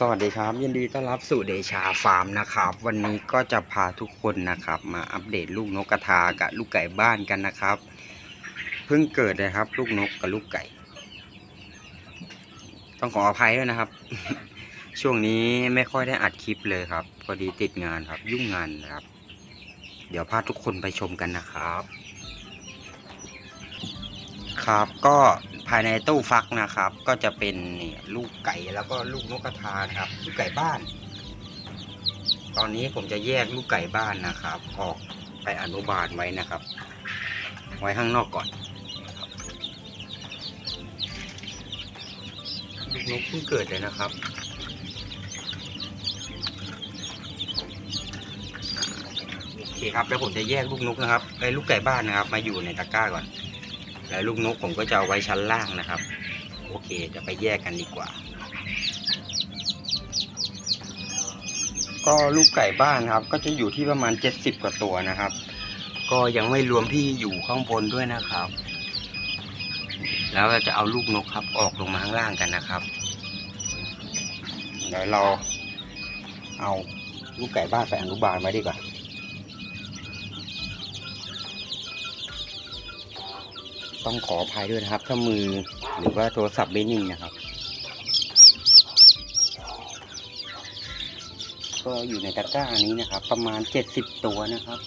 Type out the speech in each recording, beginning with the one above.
สวัสดีครับ ยินดีต้อนรับสู่เดชาฟาร์มนะครับ วันนี้ก็จะพาทุกคนนะครับ มาอัปเดตลูกนกกระทากับลูกไก่บ้านกันนะครับ เพิ่งเกิดนะครับ ลูกนกกับลูกไก่ ต้องขออภัยด้วยนะครับ ช่วงนี้ไม่ค่อยได้อัดคลิปเลยครับ พอดีติดงานครับ ยุ่งงานนะครับ เดี๋ยวพาทุกคนไปชมกันนะครับ ครับก็ ภายในตู้ฟักนะครับ ก็จะเป็นเนี่ยลูกไก่แล้วก็ลูกนกกระทานะครับ ลูกไก่บ้าน ตอนนี้ผมจะแยกลูกไก่บ้านนะครับ ออกไปอนุบาลไว้นะครับ ไว้ข้างนอกก่อนลูกนกเพิ่งเกิดเลยนะครับโอเคครับแล้วผมจะแยกลูกนกนะครับไอ้ลูกไก่บ้านนะครับ มาอยู่ในตะกร้าก่อน แล้วลูกนกผมก็จะเอาไว้ชั้นล่างนะครับ โอเคจะไปแยกกันดีกว่า ก็ลูกไก่บ้านครับ ก็จะอยู่ที่ประมาณ 70 กว่าตัวนะครับ ก็ยังไม่รวมที่อยู่ข้างบนด้วยนะครับ แล้วเราจะเอาลูกนกครับออกลงมาข้างล่างกันนะครับเดี๋ยวเราเอาลูกไก่บ้านไปอนุบาลไว้ดีกว่า ต้องขออภัยด้วยนะครับ ถ้ามือหรือว่าโทรศัพท์ไม่นิ่งนะครับ ก็อยู่ในตะกร้านี้นะครับ ประมาณเจ็ดสิบตัวนะครับ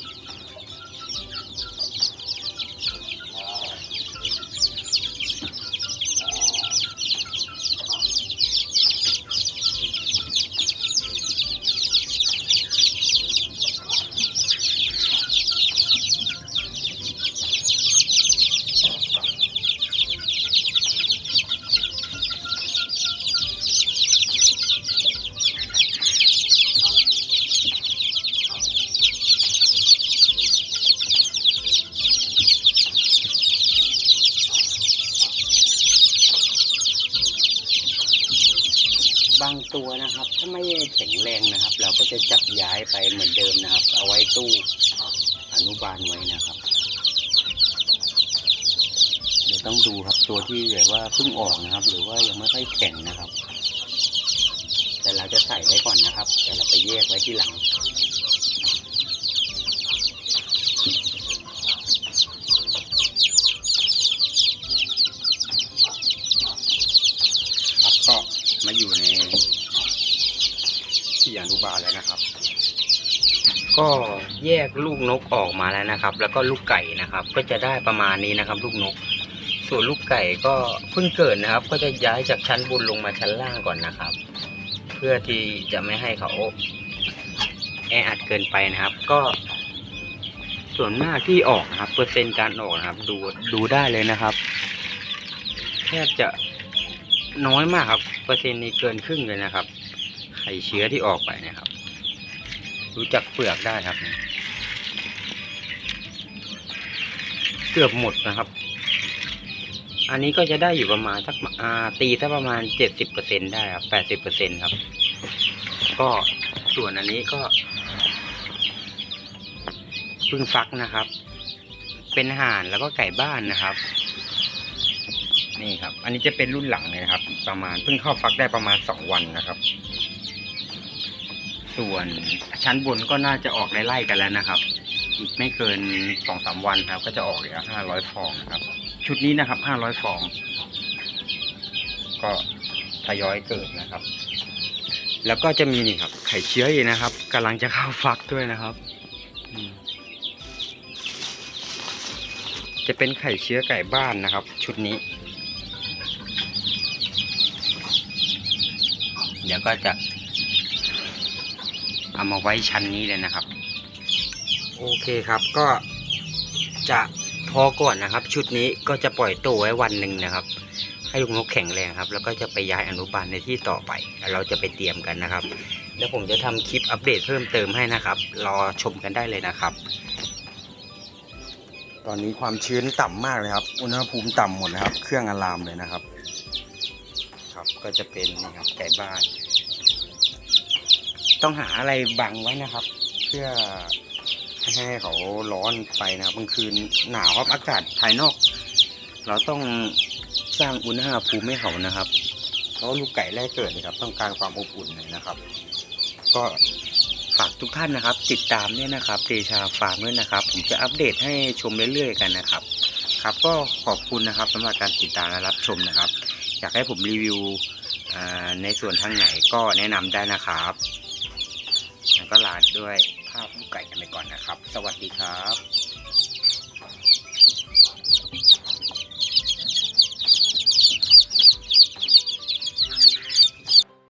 างตัวนะครับ ถ้าไม่แข็งแรงนะครับ เราก็จะจับย้ายไปเหมือนเดิมนะครับ เอาไว้ตู้อนุบาลไว้นะครับ เดี๋ยวต้องดูครับตัวที่แบบว่าเพิ่งออกนะครับ หรือว่ายังไม่ค่อยแข็งนะครับ แต่เราจะใส่ไว้ก่อนนะครับ แต่เราไปแยกไว้ที่หลัง ครับก็มาอยู่ในที่อนุบาล แล้วนะครับ ก็แยกลูกนกออกมาแล้วนะครับ แล้วก็ลูกไก่นะครับ ก็จะได้ประมาณนี้นะครับ ลูกนก ส่วนลูกไก่ก็เพิ่งเกิดนะครับ ก็จะย้ายจากชั้นบนลงมาชั้นล่างก่อนนะครับ เพื่อที่จะไม่ให้เขาแออัดเกินไปนะครับ ก็ส่วนมากที่ออกนะครับ เปอร์เซ็นต์การออกนะครับ ดูดูได้เลยนะครับแทบจะน้อยมากครับ เปอร์เซ็นต์นี้เกินครึ่งเลยนะครับ ข่เชื้อที่ออกไปนะครับ รู้จักเปลือกได้ครับ เกือบหมดนะครับ อันนี้ก็จะได้อยู่ประมาณสักอาตีสักประมาณเจ็ดสิบเปอร์เซ็นได้ครับแปดสิบเปอร์เซ็นครับ ก็ส่วนอันนี้ก็พึ่งฟักนะครับ เป็นห่านแล้วก็ไก่บ้านนะครับ นี่ครับ อันนี้จะเป็นรุ่นหลังเลยนะครับ ประมาณเพิ่งเข้าฟักได้ประมาณสองวันนะครับ ส่วนชั้นบนก็น่าจะออกไล่ๆกันแล้วนะครับ อีกไม่เกินสองสามวันครับ ก็จะออกเหลือห้าร้อยฟองนะครับ ชุดนี้นะครับห้าร้อยฟอง ก็ทยอยเกิดนะครับ แล้วก็จะมีนี่ครับ ไข่เชื้ออีกนะครับกำลังจะเข้าฟักด้วยนะครับจะเป็นไข่เชื้อไก่บ้านนะครับ ชุดนี้ เดี๋ยวก็จะ เอามาไว้ชั้นนี้เลยนะครับ โอเคครับก็จะพอก่อนนะครับ ชุดนี้ก็จะปล่อยตัวไว้วันหนึ่งนะครับ ให้ลูกนกแข็งแรงครับ แล้วก็จะไปย้ายอนุบาลในที่ต่อไปแล้วเราจะไปเตรียมกันนะครับ แล้วผมจะทำคลิปอัปเดตเพิ่มเติมให้นะครับ รอชมกันได้เลยนะครับ ตอนนี้ความชื้นต่ำมากเลยครับ อุณหภูมิต่ำหมดนะครับ เครื่องอะลามเลยนะครับ ครับก็จะเป็นนี่ครับไก่บ้าน ต้องหาอะไรบังไว้นะครับ เพื่อให้เขาร้อนไปนะครับกลางคืนหนาวครับอากาศภายนอก เราต้องสร้างอุณหภูมิให้เขานะครับเพราะลูกไก่แรกเกิดนะครับ ต้องการความอบอุ่นหน่อยนะครับ ก็ฝากทุกท่านนะครับ ติดตามเนี่ยนะครับเดชาฟาร์มด้วยนะครับ ผมจะอัปเดตให้ชมเรื่อยๆกันนะครับ ครับก็ขอบคุณนะครับสำหรับการติดตามและรับชมนะครับ อยากให้ผมรีวิวในส่วนทางไหนก็แนะนำได้นะครับ แล้วก็ลาด้วยภาพลูกไก่กันไปก่อนนะครับ สวัสดีครับ